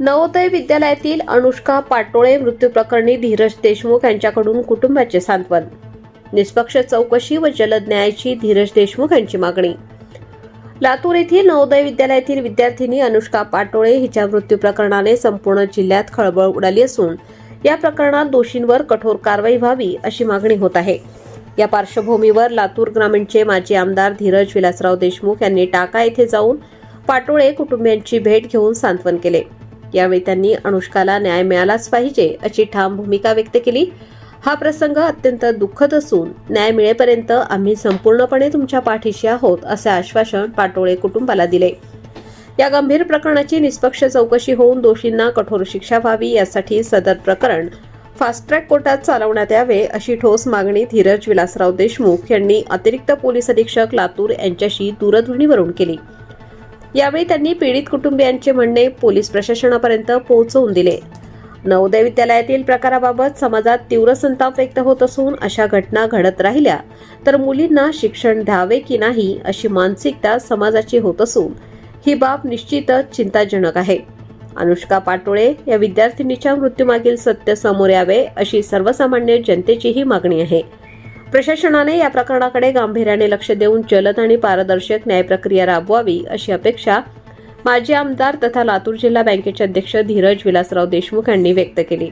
नवोदय विद्यालयातील अनुष्का पाटोळे मृत्यू प्रकरणी धीरज देशमुख यांच्याकडून कुटुंबाचे सांत्वन. निष्पक्ष चौकशी व जलद न्यायाची धीरज देशमुख यांची मागणी. लातूर येथील नवोदय विद्यालयातील विद्यार्थिनी अनुष्का पाटोळे हिच्या मृत्यू प्रकरणाने संपूर्ण जिल्ह्यात खळबळ उडाली असून या प्रकरणात दोषींवर कठोर कारवाई व्हावी अशी मागणी होत आहे. या पार्श्वभूमीवर लातूर ग्रामीणचे माजी आमदार धीरज विलासराव देशमुख यांनी टाका येथे जाऊन पाटोळे कुटुंबियांची भेट घेऊन सांत्वन केले. यावेळी त्यांनी अनुष्काला न्याय मिळालाच पाहिजे अशी ठाम भूमिका व्यक्त केली. हा प्रसंग अत्यंत दुःखद असून न्याय मिळेपर्यंत आम्ही संपूर्णपणे तुमच्या पाठीशी आहोत असे आश्वासन पाटोळे कुटुंबाला दिले. या गंभीर प्रकरणाची निष्पक्ष चौकशी होऊन दोषींना कठोर शिक्षा व्हावी यासाठी सदर प्रकरण फास्ट ट्रॅक कोर्टात चालवण्यात यावे अशी ठोस मागणी धीरज विलासराव देशमुख यांनी अतिरिक्त पोलीस अधीक्षक लातूर यांच्याशी दूरध्वनीवरून केली. यावेळी त्यांनी पीडित कुटुंबियांचे म्हणणे पोलीस प्रशासनापर्यंत पोहोचवून दिले. नवोदय विद्यालयातील प्रकाराबाबत समाजात तीव्र संताप व्यक्त होत असून अशा घटना घडत राहिल्या तर मुलींना शिक्षण द्यावे की नाही अशी मानसिकता समाजाची होत असून ही बाब निश्चितच चिंताजनक आहे. अनुष्का पाटोळे या विद्यार्थिनीच्या मृत्यूमागील सत्य समोर यावे अशी सर्वसामान्य जनतेचीही मागणी आहे. प्रशासनाने या प्रकरणाकडे गांभीर्याने लक्ष देऊन जलद आणि पारदर्शक न्याय प्रक्रिया राबवावी अशी अपेक्षा माजी आमदार तथा लातूर जिल्हा बँकेचे अध्यक्ष धीरज विलासराव देशमुख यांनी व्यक्त केली.